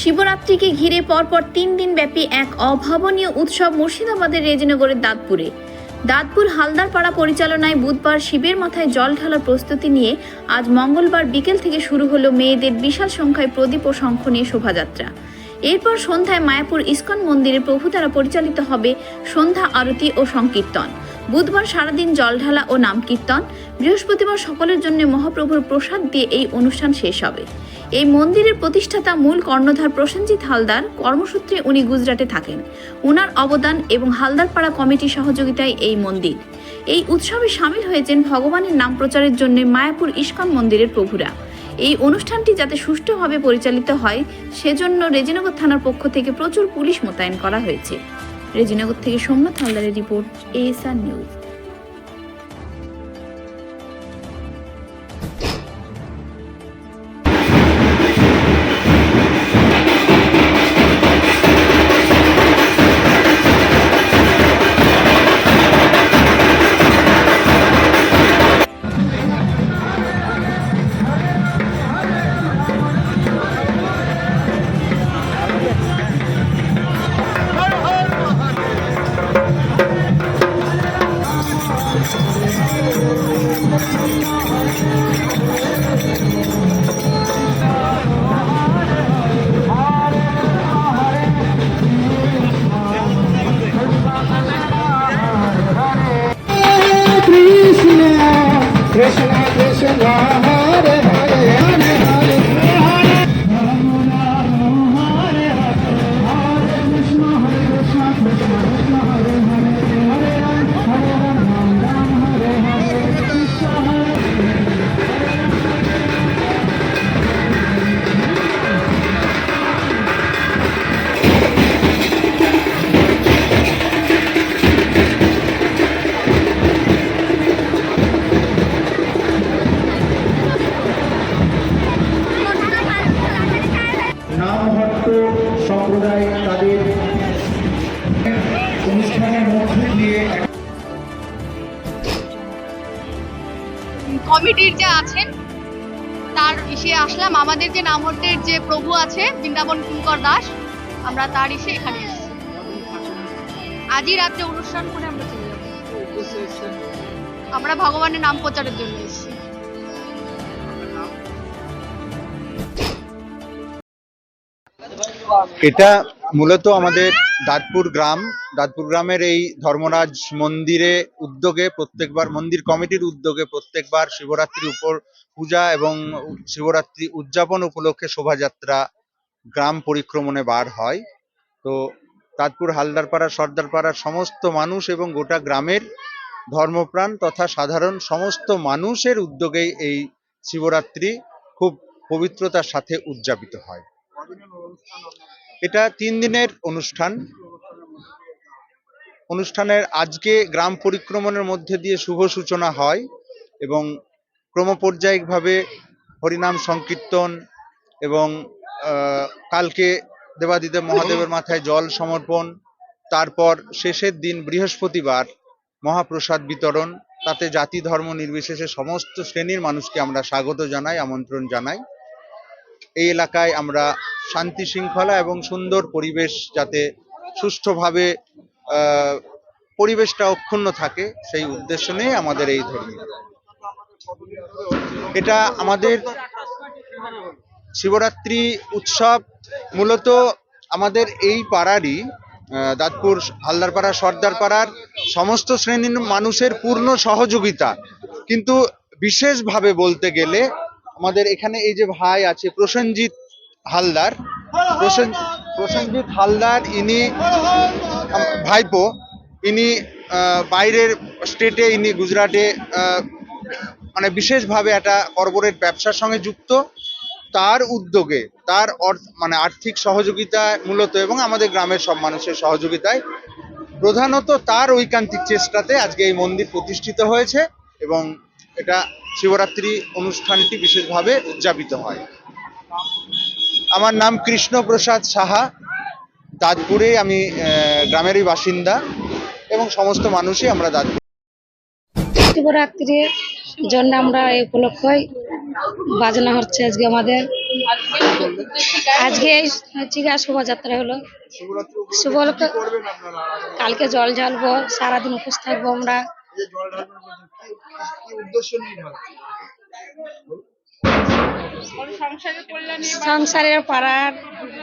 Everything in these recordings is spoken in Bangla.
শিবরাত্রিকে ঘিরে পরপর তিন দিন ব্যাপী এক অভাবনীয় উৎসব মুর্শিদাবাদের রেজিনগরের দাঁতপুরে। দাঁতপুর হালদারপাড়া পরিচালনায় বুধবার শিবের মাথায় জল ঢালার প্রস্তুতি নিয়ে আজ মঙ্গলবার বিকেল থেকে শুরু হলো মেয়েদের বিশাল সংখ্যায় প্রদীপ ও শঙ্খ নিয়ে শোভাযাত্রা। এরপর সন্ধ্যায় মায়াপুর ইস্কন মন্দিরে প্রভু দ্বারা পরিচালিত হবে সন্ধ্যা আরতি ও সংকীর্তন। বুধবার সারাদিন জলঢালা ও নাম কীর্তন বৃহস্পতিবার সকলের জন্য মহাপ্রভুর প্রসাদ দিয়ে এই অনুষ্ঠান শেষ হবে। এই মন্দিরের প্রতিষ্ঠাতা মূল কর্ণধার প্রসেনজিৎ হালদার কর্মসূত্রে উনি গুজরাটে থাকেন। উনার অবদান এবং হালদারপাড়া কমিটির সহযোগিতায় এই মন্দির। এই উৎসবে সামিল হয়েছেন ভগবানের নাম প্রচারের জন্য মায়াপুর ইস্কন মন্দিরের প্রভুরা। এই অনুষ্ঠানটি যাতে সুষ্ঠুভাবে পরিচালিত হয়, সেজন্য রেজিনগর থানার পক্ষ থেকে প্রচুর পুলিশ মোতায়েন করা হয়েছে। রেজিনগর থেকে সোমনাথ হালদারের report ASR news deixa lá, deixa lá. কমিটির যে আছেন, তার ইসে আসলাম। আমাদের যে নামহট্টের যে প্রভু আছে, বৃন্দাবন কিঙ্কর দাস, আমরা তার ইসে এখানে আজই রাত্রে অনুষ্ঠান করে আমরা চলে যাব। আমরা ভগবানের নাম প্রচারের জন্য এসেছি। এটা মূলত আমাদের দাঁতপুর গ্রাম, দাঁতপুর গ্রামের এই ধর্মরাজ মন্দিরে উদ্যোগে প্রত্যেকবার, মন্দির কমিটির উদ্যোগে প্রত্যেকবার শিবরাত্রি উপর পূজা এবং শিবরাত্রি উদযাপন উপলক্ষে শোভাযাত্রা গ্রাম পরিক্রমণে বার হয়। তো দাঁতপুর, হালদারপাড়া সর্দারপাড়ার সমস্ত মানুষ এবং গোটা গ্রামের ধর্মপ্রাণ তথা সাধারণ সমস্ত মানুষের উদ্যোগেই এই শিবরাত্রি খুব পবিত্রতার সাথে উদযাপিত হয়। এটা তিন দিনের অনুষ্ঠান। অনুষ্ঠানের আজকে গ্রাম পরিক্রমণের মধ্যে দিয়ে শুভ সূচনা হয় এবং ক্রমপর্যায়িকভাবে হরিনাম সংকীর্তন এবং কালকে দেবাদিদেব মহাদেবের মাথায় জল সমর্পণ, তারপর শেষের দিন বৃহস্পতিবার মহাপ্রসাদ বিতরণ, তাতে জাতি ধর্ম নির্বিশেষে সমস্ত শ্রেণির মানুষকে আমরা স্বাগত জানাই, আমন্ত্রণ জানাই। এই এলাকায় আমরা শান্তি শৃঙ্খলা এবং সুন্দর পরিবেশ যাতে সুষ্ঠুভাবে পরিবেশটা অক্ষুণ্ণ থাকে, সেই উদ্দেশ্য নিয়ে আমাদের এই ধর্মীয় এটা আমাদের শিবরাত্রি উৎসব মূলত আমাদের এই পাড়ারই দাঁতপুর হালদারপাড়া, সর্দারপাড়ার সমস্ত শ্রেণির মানুষের পূর্ণ সহযোগিতা। কিন্তু বিশেষভাবে বলতে গেলে আমাদের এখানে এই যে ভাই আছে প্রসেনজিৎ হালদার প্রসেনজিৎ হালদার, ইনি ভাইপো, ইনি বাইরের স্টেটে, ইনি গুজরাটে মানে বিশেষভাবে একটা কর্পোরেট ব্যবসার সঙ্গে যুক্ত। তার উদ্যোগে, তার মানে আর্থিক সহযোগিতা মূলত এবং আমাদের গ্রামের সব মানুষের সহযোগিতায় প্রধানত তার ঐকান্তিক চেষ্টাতে আজকে এই মন্দির প্রতিষ্ঠিত হয়েছে এবং এটা শিবরাত্রি অনুষ্ঠানটি বিশেষভাবে উদযাপিত হয়। আমার নাম কৃষ্ণপ্রসাদ সাহা। দাঁতপুরে আমি গ্রামেরই বাসিন্দা এবং সমস্ত মানুষই আমরা দাঁতপুর শিবরাত্রির জন্য আমরা এই উপলক্ষে বাজনা হচ্ছে আজকে আমাদের। আজকে এই গিয়ে শোভাযাত্রা হলো। শুভ কালকে জল ঢালবো সারাদিন উপোস থাকব আমরা। সংসারের পাড়ার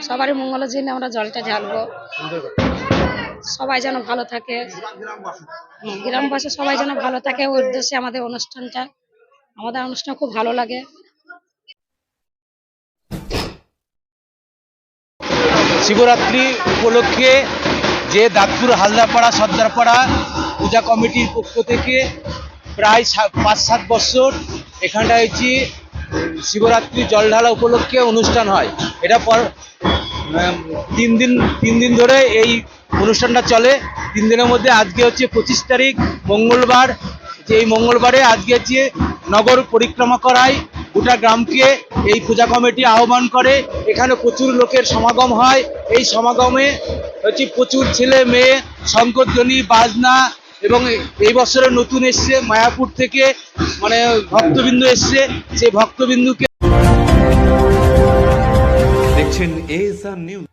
সবারই মঙ্গলের জন্য আমরা জলটা ঢালবো সবাই যেন ভালো থাকে। গ্রামবাসী সবাই যেন ভালো থাকে ওই উদ্দেশ্যে আমাদের অনুষ্ঠানটা। আমাদের অনুষ্ঠান খুব ভালো লাগে। শিবরাত্রি উপলক্ষে যে দাঁতপুর হালদারপাড়া সর্দারপাড়া পূজা কমিটির পক্ষ থেকে প্রায় পাঁচ সাত বছর এখানটা হচ্ছে উম, শিবরাত্রি জল ঢালা উপলক্ষে অনুষ্ঠান হয়। এটা পর তিন দিন তিন দিন ধরে এই অনুষ্ঠানটা চলে। তিন দিনের মধ্যে আজকে হচ্ছে পঁচিশ তারিখ, মঙ্গলবার। যে এই মঙ্গলবারে আজকে হচ্ছে নগর পরিক্রমা করায় গোটা গ্রামকে এই পূজা কমিটি আহ্বান করে। এখানে প্রচুর লোকের সমাগম হয়। এই সমাগমে হচ্ছে প্রচুর ছেলে, মেয়ে, শঙ্করধ্বনি, বাজনা এবং এই বছরে নতুন এসছে মায়াপুর থেকে মানে ভক্তবিন্দু এসছে সেই ভক্তবিন্দুকে দেখছেন এ নিউজ